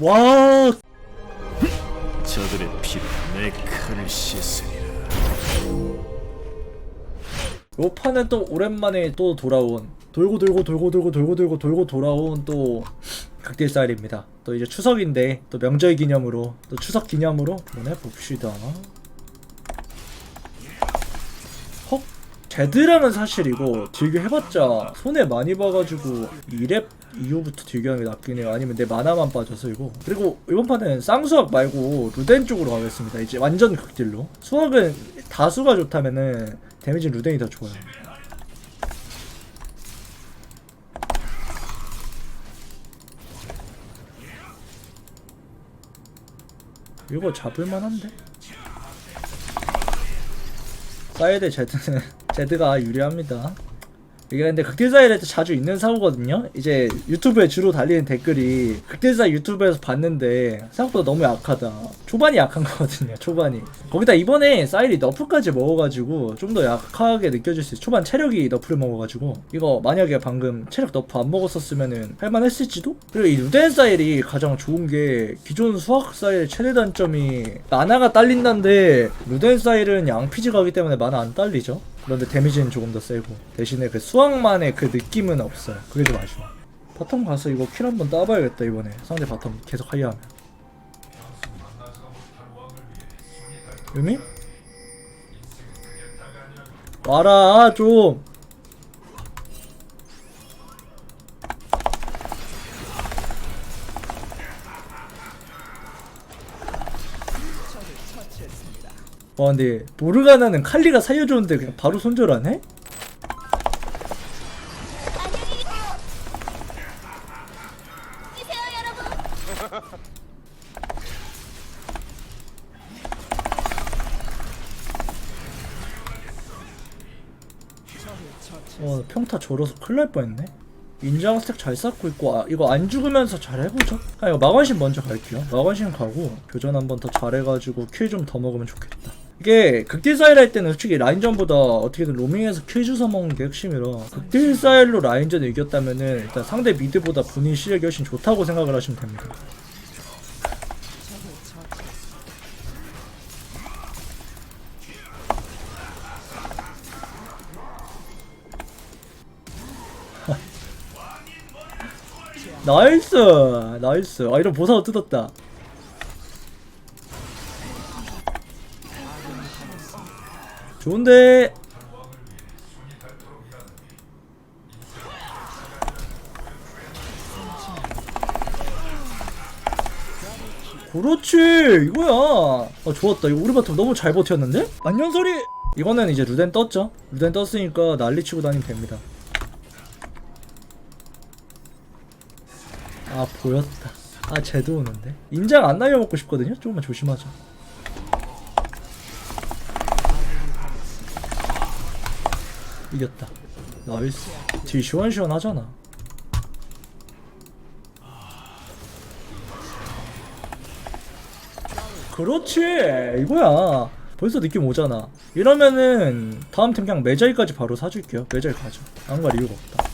와 저들의 피로 내 칼을 씻으리라. 요 판은 또 오랜만에 또 돌아온 돌고 돌고 돌고 돌고 돌고 돌고 돌고 돌아온 또 극딜 쌀입니다. 또 이제 추석인데 또 명절 기념으로 또 추석 기념으로 보내 봅시다. 제드랑은 사실 이거 딜교 해봤자 손해 많이 봐가지고 2렙 이후부터 딜교하는 게 낫긴 해요. 아니면 내 만화만 빠져서 이거. 그리고 이번 판은 쌍수학 말고 루덴 쪽으로 가겠습니다. 이제 완전 극딜로. 수학은 다수가 좋다면은 데미지 루덴이 더 좋아요. 이거 잡을만한데? 사이드 제드는 제드가 유리합니다. 이게 근데 극딜사이드 자주 있는 사고거든요. 이제 유튜브에 주로 달리는 댓글이 극딜사 유튜브에서 봤는데 생각보다 너무 약하다. 초반이 약한 거거든요. 초반이. 거기다 이번에 사일이 너프까지 먹어가지고 좀 더 약하게 느껴질 수 있어. 초반 체력이 너프를 먹어가지고 이거 만약에 방금 체력 너프 안 먹었었으면은 할만했을지도? 그리고 이 루덴 사일이 가장 좋은 게 기존 수학 사일 최대 단점이 만화가 딸린다는데 루덴 사일은 양피지 가기 때문에 만화 안 딸리죠. 그런데 데미지는 조금 더 세고 대신에 그 수학만의 그 느낌은 없어요. 그게 좀 아쉬워. 바텀 가서 이거 킬 한번 따봐야겠다 이번에 상대 바텀 계속 하이하면. 유미? 와라 좀. 와 근데 모르가나는 칼리가 살려줬는데 그냥 바로 손절하네? 와 평타 졸어서 큰일 날 뻔했네. 인장 스택 잘 쌓고 있고 아, 이거 안 죽으면서 잘 해보죠? 아 이거 마관신 먼저 갈게요. 마관신 가고 교전 한번 더 잘해가지고 킬 좀 더 먹으면 좋겠다 이게 극딜 사일 할 때는 솔직히 라인전보다 어떻게든 로밍에서 킬 주워 먹는 게 핵심이라 극딜 사일로 라인전 이겼다면은 일단 상대 미드보다 본인 실력이 훨씬 좋다고 생각을 하시면 됩니다. 나이스! 나이스! 아 이런 보사도 뜯었다 좋은데. 그렇지 이거야. 아 좋았다. 이거 우리 바텀 너무 잘 버텼는데? 안녕 소리. 이거는 이제 루덴 떴죠? 루덴 떴으니까 난리치고 다니면 됩니다. 아 보였다. 아 쟤도 오는데? 인장 안 날려먹고 싶거든요? 조금만 조심하자 이겼다. 나이스. 뒤 시원시원하잖아. 그렇지. 이거야. 벌써 느낌 오잖아. 이러면은 다음 팀 그냥 매자이까지 바로 사줄게요. 매자이 가죠. 안 갈 이유가 없다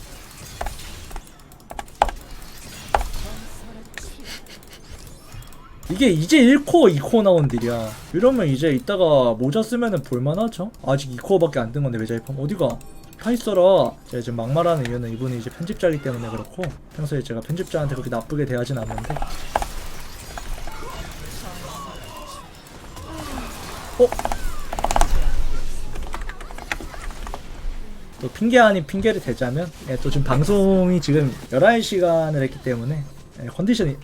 이게 이제 1코어 2코어 나온 딜이야. 이러면 이제 이따가 모자 쓰면은 볼만하죠? 아직 2코어밖에 안뜬 건데 매자이펌. 어디가? 펴 있어라. 제가 지금 막말하는 이유는 이분이 이제 편집자이기 때문에 그렇고 평소에 제가 편집자한테 그렇게 나쁘게 대하진 않는데. 어? 또 핑계 아닌 핑계를 대자면 예, 또 지금 방송이 지금 11시간을 했기 때문에 예, 컨디션이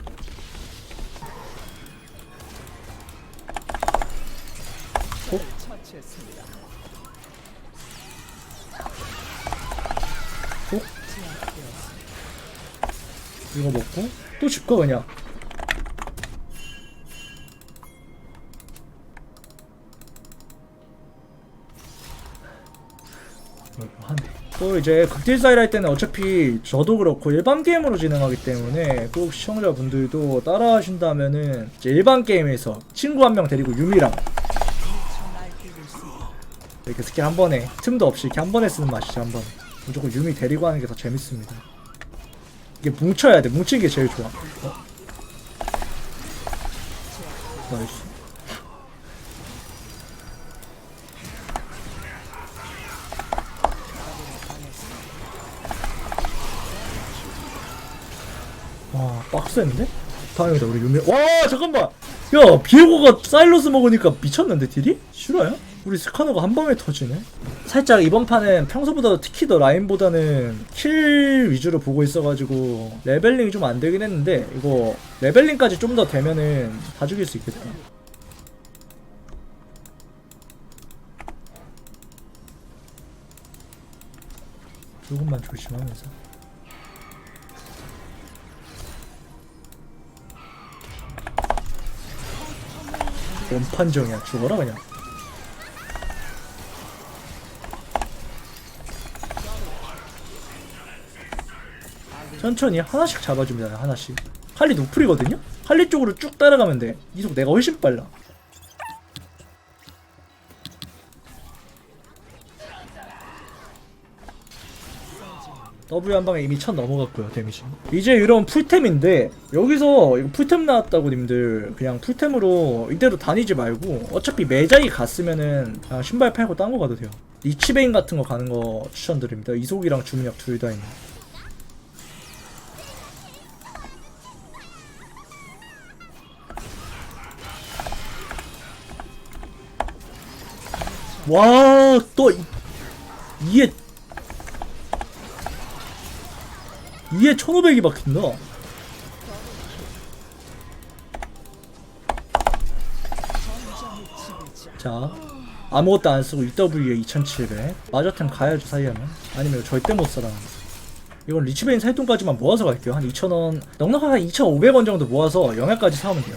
어? 이거 먹고 또 집가 그냥. 또 이제 극딜 사일 할 때는 어차피 저도 그렇고 일반 게임으로 진행하기 때문에 꼭 시청자분들도 따라 하신다면은 이제 일반 게임에서 친구 한 명 데리고 유미랑 이렇게 스킬 한 번에 틈도 없이 이렇게 한 번에 쓰는 맛이죠 한 번에 무조건 유미 데리고 하는 게 더 재밌습니다 이게 뭉쳐야 돼 뭉치는 게 제일 좋아 어? 나이스 와 빡센데? 다행이다 우리 유미 와 잠깐만 야 비에고가 사일러스 먹으니까 미쳤는데 딜이? 실화야? 우리 스카너가 한 방에 터지네? 살짝 이번 판은 평소보다 특히 더 라인보다는 킬 위주로 보고 있어가지고 레벨링이 좀 안 되긴 했는데 이거 레벨링까지 좀 더 되면은 다 죽일 수 있겠다. 조금만 조심하면서. 원판정이야. 죽어라 그냥 천천히 하나씩 잡아줍니다 하나씩. 칼리 노플이거든요? 칼리 쪽으로 쭉 따라가면 돼. 이속 내가 훨씬 빨라. W 한 방에 이미 천 넘어갔고요 데미지. 이제 이런 풀템인데 여기서 이거 풀템 나왔다고 님들 그냥 풀템으로 이대로 다니지 말고 어차피 매장이 갔으면은 신발 팔고 딴 거 가도 돼요. 리치베인 같은 거 가는 거 추천드립니다. 이속이랑 주문력 둘 다 있는 와또 이에 이에 1500이 박힌다. 자 아무것도 안 쓰고 EW에 2700 마저템 가야죠 사이하면. 아니면 절대 못 살아 이건 리치베인 살돈까지만 모아서 갈게요. 한 2,000원 넉넉하게 한 2,500원 정도 모아서 영양까지 사오면 돼요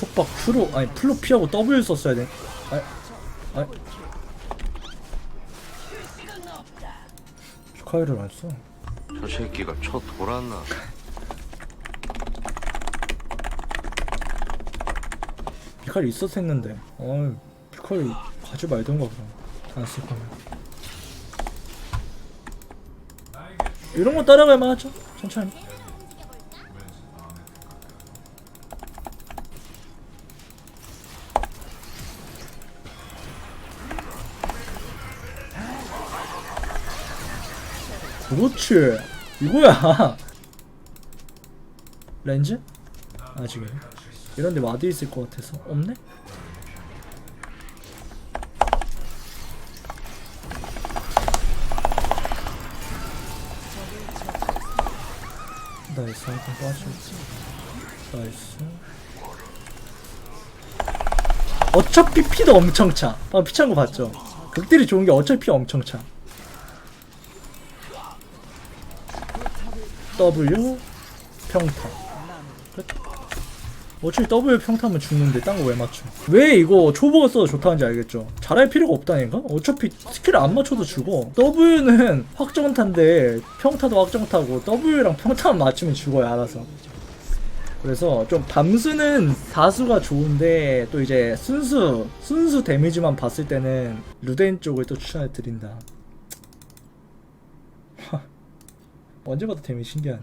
속박 Q로 아니 풀로 피하고 W 썼어야 돼. 아니, 아니. 슈카이를 안 써. 저 새끼가 쳐 돌았나? 피칼 있었 했는데. 어, 피칼 가지 말던가 그럼. 안쓸 거면. 이런 거 따라갈 만 하죠. 천천히. 그렇지. 이거야. 렌즈? 아직은. 이런데 와드 있을 것 같아서 없네? 나이스 한번 빠졌지 나이스 어차피 피도 엄청 차 방금 피찬 거 봤죠? 극딜이 좋은 게 어차피 피 엄청 차 W 평타. 끝. 어차피 W 평타면 죽는데 딴 거 왜 맞춰? 왜 이거 초보가 써도 좋다는지 알겠죠? 잘할 필요가 없다니까? 어차피 스킬 안 맞춰도 죽어. W는 확정타인데 평타도 확정타고 W랑 평타만 맞추면 죽어요 알아서. 그래서 좀 밤수는 다수가 좋은데 또 이제 순수 순수 데미지만 봤을 때는 루데인 쪽을 또 추천해 드린다 언제 봐도 데미지 신기하네